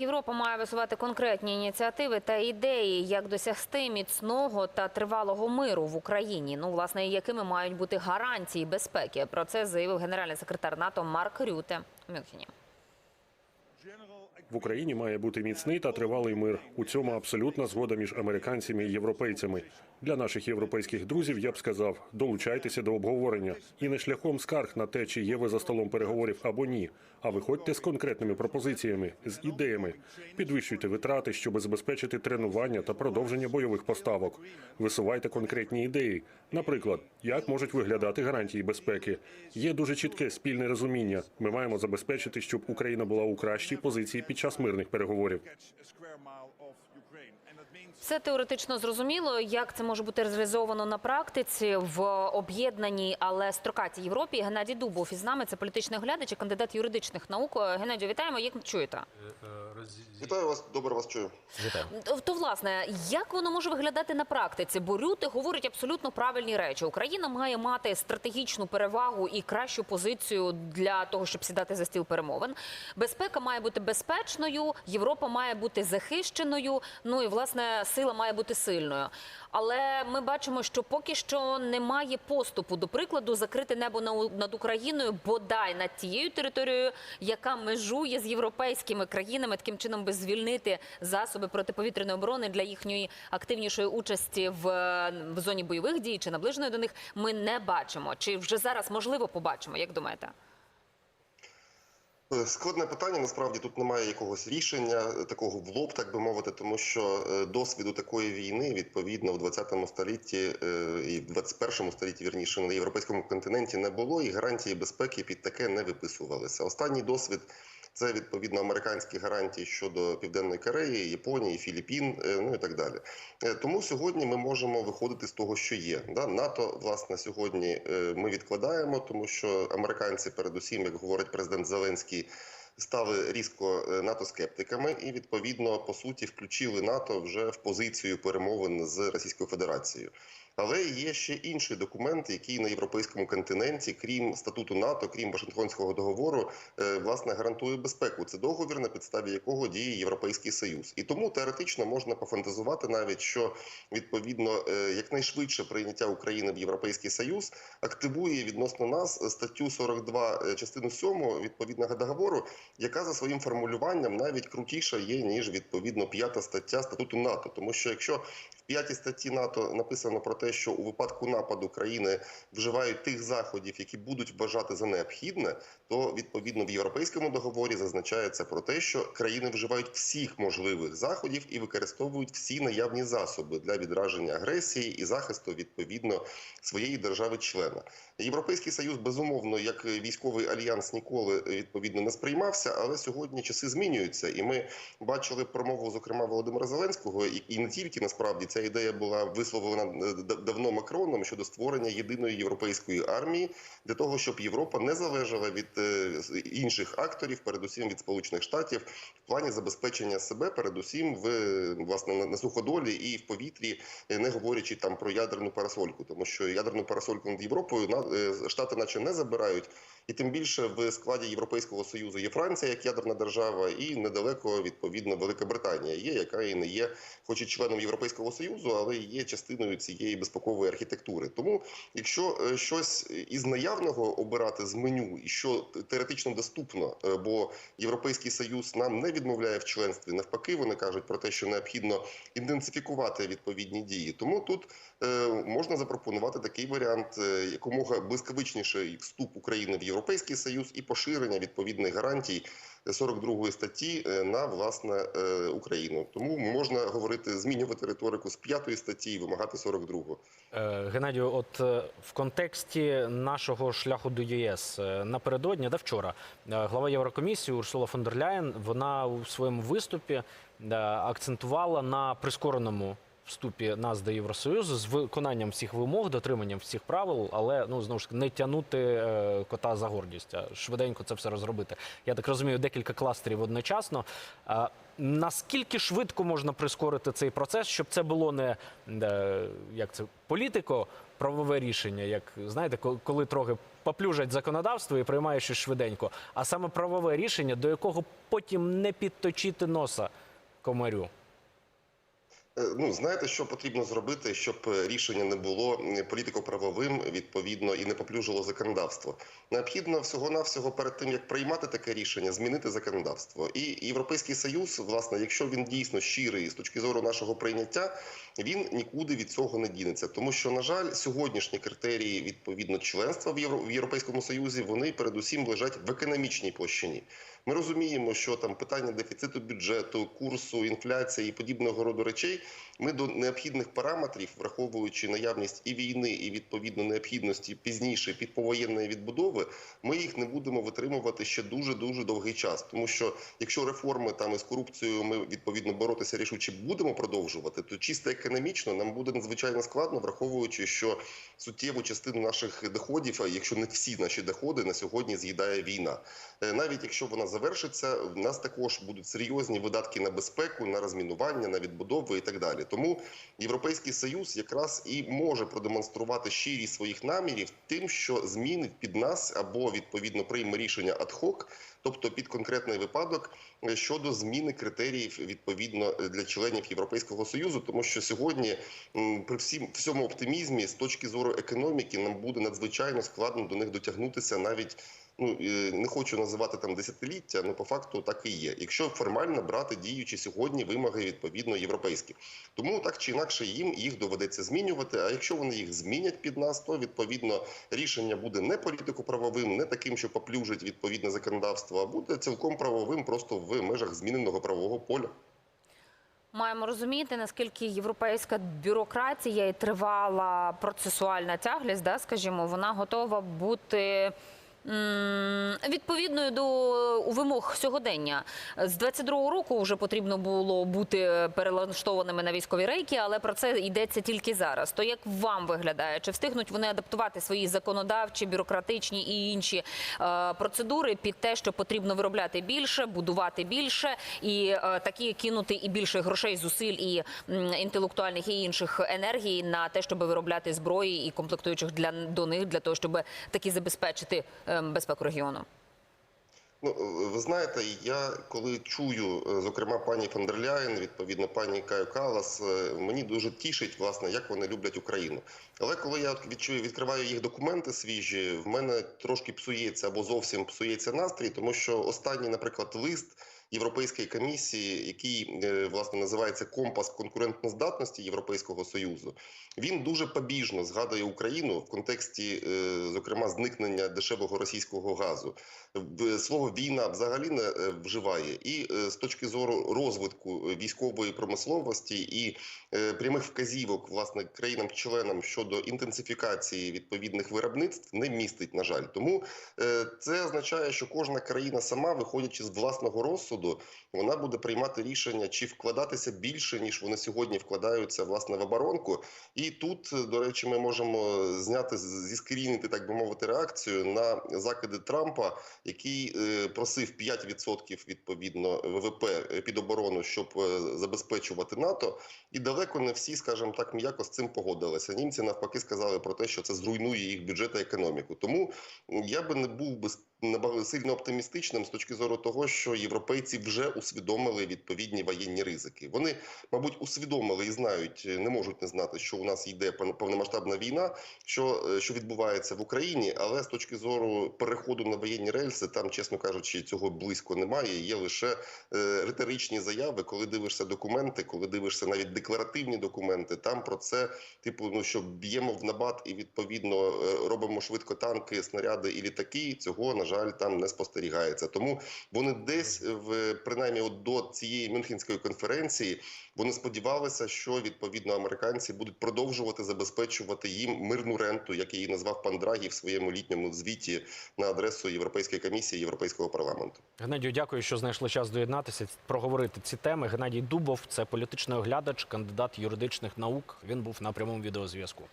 Європа має висувати конкретні ініціативи та ідеї, як досягти міцного та тривалого миру в Україні. Ну, власне, якими мають бути гарантії безпеки. Про це заявив генеральний секретар НАТО Марк Рюте в Мюнхені. В Україні має бути міцний та тривалий мир. У цьому абсолютна згода між американцями і європейцями. Для наших європейських друзів я б сказав: долучайтеся до обговорення і не шляхом скарг на те, чи є ви за столом переговорів або ні. А виходьте з конкретними пропозиціями, з ідеями. Підвищуйте витрати, щоб забезпечити тренування та продовження бойових поставок. Висувайте конкретні ідеї. Наприклад, як можуть виглядати гарантії безпеки. Є дуже чітке спільне розуміння. Ми маємо забезпечити, щоб Україна була у кращій позиції під час мирних переговорів. Все теоретично зрозуміло, як це може бути реалізовано на практиці в об'єднаній, але строкатій Європі. Геннадій Дубов із нами це політичний оглядач і кандидат юридичних наук. Геннадію, вітаємо. Як чуєте? Вітаю вас, добре вас чую. То, то власне, як воно може виглядати на практиці? Бо Рюте говорить абсолютно правильні речі. Україна має мати стратегічну перевагу і кращу позицію для того, щоб сідати за стіл перемовин. Безпека має бути безпечною, Європа має бути захищеною. Ну і власне сила має бути сильною. Але ми бачимо, що поки що немає поступу. До прикладу, закрити небо на- над Україною, бодай над тією територією, яка межує з європейськими країнами, таким чином би звільнити засоби протиповітряної оборони для їхньої активнішої участі в, в зоні бойових дій чи наближеної до них. Ми не бачимо. Чи вже зараз можливо побачимо? Як думаєте? Е, Складне питання. Насправді тут немає якогось рішення е, такого в лоб, так би мовити, тому що е, досвіду такої війни відповідно в 20 столітті і в 21 столітті, вірніше, на європейському континенті не було, і гарантії безпеки під таке не виписувалися. Останній досвід. Це відповідно американські гарантії щодо Південної Кореї, Японії, Філіппін, е, ну і так далі. Е, Тому сьогодні ми можемо виходити з того, що є. Да? НАТО, власне, сьогодні е, ми відкладаємо, тому що американці, передусім, як говорить президент Зеленський, стали різко е, НАТО-скептиками і відповідно по суті включили НАТО вже в позицію перемовин з Російською Федерацією. Але є ще інший документ, який на європейському континенті, крім статуту НАТО, крім Вашингтонського договору, е, власне гарантує безпеку. Це договір, на підставі якого діє Європейський Союз. І тому теоретично можна пофантазувати навіть, що відповідно е, якнайшвидше прийняття України в Європейський Союз активує відносно нас статтю 42 е, частину 7 відповідного договору, яка за своїм формулюванням навіть крутіша є ніж відповідно п'ята стаття статуту НАТО. Тому що якщо в п'ятій статті НАТО написано про те, що у випадку нападу країни вживають тих заходів, які будуть вважати за необхідне, то відповідно в європейському договорі зазначається про те, що країни вживають всіх можливих заходів і використовують всі наявні засоби для відраження агресії і захисту відповідно своєї держави-члена. Європейський союз безумовно як військовий альянс ніколи відповідно не сприймався, але сьогодні часи змінюються, і ми бачили промову, зокрема Володимира Зеленського, і, не тільки насправді ця ідея була висловлена е, давно Макроном щодо створення єдиної європейської армії для того, щоб Європа не залежала від е, інших акторів, передусім від Сполучених Штатів, в плані забезпечення себе, передусім в власне на, суходолі і в повітрі, е, не говорячи там про ядерну парасольку, тому що ядерну парасольку над Європою е, штати, наче не забирають. І тим більше в складі Європейського союзу є Франція як ядерна держава, і недалеко відповідно Велика Британія є, яка і не є, хоч і членом Європейського союзу, але є частиною цієї безпекової архітектури. Тому, якщо е, щось із наявного обирати з меню, і що теоретично доступно, е, бо Європейський союз нам не відмовляє в членстві, навпаки, вони кажуть про те, що необхідно інтенсифікувати відповідні дії. Тому тут е, можна запропонувати такий варіант якомога блискавичніший вступ України в Європейський Союз і поширення відповідних гарантій 42 статті е, на власне е, Україну. Тому можна говорити змінювати риторику з п'ятої статті і вимагати 42-го. Е, Геннадію, от в контексті нашого шляху до ЄС напередодні, да вчора, глава Єврокомісії Урсула фон дер Ляєн, вона у своєму виступі акцентувала на прискореному вступі нас до Євросоюзу з виконанням всіх вимог, дотриманням всіх правил, але ну знову ж не тягнути е, кота за гордість, а швиденько це все розробити. Я так розумію, декілька кластерів одночасно. Наскільки швидко можна прискорити цей процес, щоб це було не е, як це політико, правове рішення, як знаєте, коли трохи поплюжать законодавство і приймаєш щось швиденько, а саме правове рішення, до якого потім не підточити носа комарю. Е, Ну, знаєте, що потрібно зробити, щоб е, рішення не було політико-правовим, відповідно, і не поплюжило законодавство. Необхідно всього-навсього перед тим, як приймати таке рішення, змінити законодавство. І Європейський Союз, власне, якщо він дійсно щирий з точки зору нашого прийняття, він нікуди від цього не дінеться. Тому що, на жаль, сьогоднішні критерії відповідно членства в Євро- в Європейському Союзі вони передусім лежать в економічній площині. Ми розуміємо, що там питання дефіциту бюджету, курсу, інфляції і подібного роду речей. Ми до необхідних параметрів, враховуючи наявність і війни, і відповідно необхідності пізніше підповоєнної відбудови, ми їх не будемо витримувати ще дуже дуже довгий час. Тому що якщо реформи там із корупцією ми відповідно боротися рішуче будемо продовжувати, то чисто економічно нам буде надзвичайно складно, враховуючи, що суттєву частину наших доходів, якщо не всі наші доходи, на сьогодні з'їдає війна. Е, Навіть якщо вона завершиться, в нас також будуть серйозні видатки на безпеку, на розмінування, на відбудову і так далі. Тому Європейський Союз якраз і може продемонструвати щирість своїх намірів тим, що змінить під нас або відповідно прийме рішення адхок, тобто під конкретний випадок е, щодо зміни критеріїв відповідно для членів Європейського Союзу, тому що сьогодні при всім всьому оптимізмі з точки зору економіки нам буде надзвичайно складно до них дотягнутися навіть. Ну не хочу називати там десятиліття, але по факту так і є. Якщо формально брати діючі сьогодні вимоги відповідно європейські, тому так чи інакше їм їх доведеться змінювати. А якщо вони їх змінять під нас, то відповідно рішення буде не політико-правовим, не таким, що поплюжить відповідне законодавство, а буде цілком правовим, просто в межах зміненого правового поля. Маємо розуміти, наскільки європейська бюрократія і тривала процесуальна тяглість, да, скажімо, вона готова бути. Відповідною до вимог сьогодення з 22-го року вже потрібно було бути перелаштованими на військові рейки, але про це йдеться тільки зараз. То як вам виглядає? Чи встигнуть вони адаптувати свої законодавчі, бюрократичні і інші е, процедури під те, що потрібно виробляти більше, будувати більше і е, такі кинути і більше грошей, зусиль і інтелектуальних і інших енергій на те, щоб виробляти зброї і комплектуючих для до них для того, щоб таки забезпечити е, безпеку регіону? Ну, е, ви знаєте, я коли чую, е, зокрема, пані Фандерляєн, відповідно, пані Каю Калас, е, мені дуже тішить, власне, як вони люблять Україну. Але коли я відчую, відкриваю їх документи свіжі, в мене трошки псується або зовсім псується настрій, тому що останній, наприклад, лист. Європейської комісії, який е, власне називається компас конкурентноздатності Європейського союзу, він дуже побіжно згадує Україну в контексті, е, зокрема, зникнення дешевого російського газу. Слово війна взагалі не е, вживає, і з точки зору розвитку військової промисловості і прямих вказівок власне країнам-членам щодо інтенсифікації відповідних виробництв не містить, на жаль. Тому це означає, що кожна країна сама, виходячи з власного розсуду, вона буде приймати рішення, чи вкладатися більше ніж вони сьогодні вкладаються власне в оборонку. І тут, до речі, ми можемо зняти з- зіскрінити, так би мовити, реакцію на закиди Трампа, який е, просив 5% відповідно ВВП під оборону, щоб е, забезпечувати НАТО. І далеко не всі, скажімо так, м'яко з цим погодилися. Німці навпаки сказали про те, що це зруйнує їх бюджет та економіку. Тому я би не був би сильно оптимістичним з точки зору того, що європейці вже усвідомили відповідні воєнні ризики. Вони, мабуть, усвідомили і знають, е, не можуть не знати, що у нас йде пов- повномасштабна війна, що, е, що відбувається в Україні, але з точки зору переходу на воєнні рельси, там, чесно кажучи, цього близько немає. Є лише е, риторичні заяви, коли дивишся документи, коли дивишся навіть декларативні документи. Там про це, типу, ну що б'ємо в набат і відповідно е, робимо швидко танки, снаряди і літаки. Цього на жаль там не спостерігається. Тому вони десь в принаймні. от до цієї Мюнхенської конференції вони сподівалися, що відповідно американці будуть продовжувати забезпечувати їм мирну ренту, як її назвав пан Драгі в своєму літньому звіті на адресу Європейської комісії Європейського парламенту. Геннадію, дякую, що знайшли час доєднатися, проговорити ці теми. Геннадій Дубов, це політичний оглядач, кандидат юридичних наук. Він був на прямому відеозв'язку.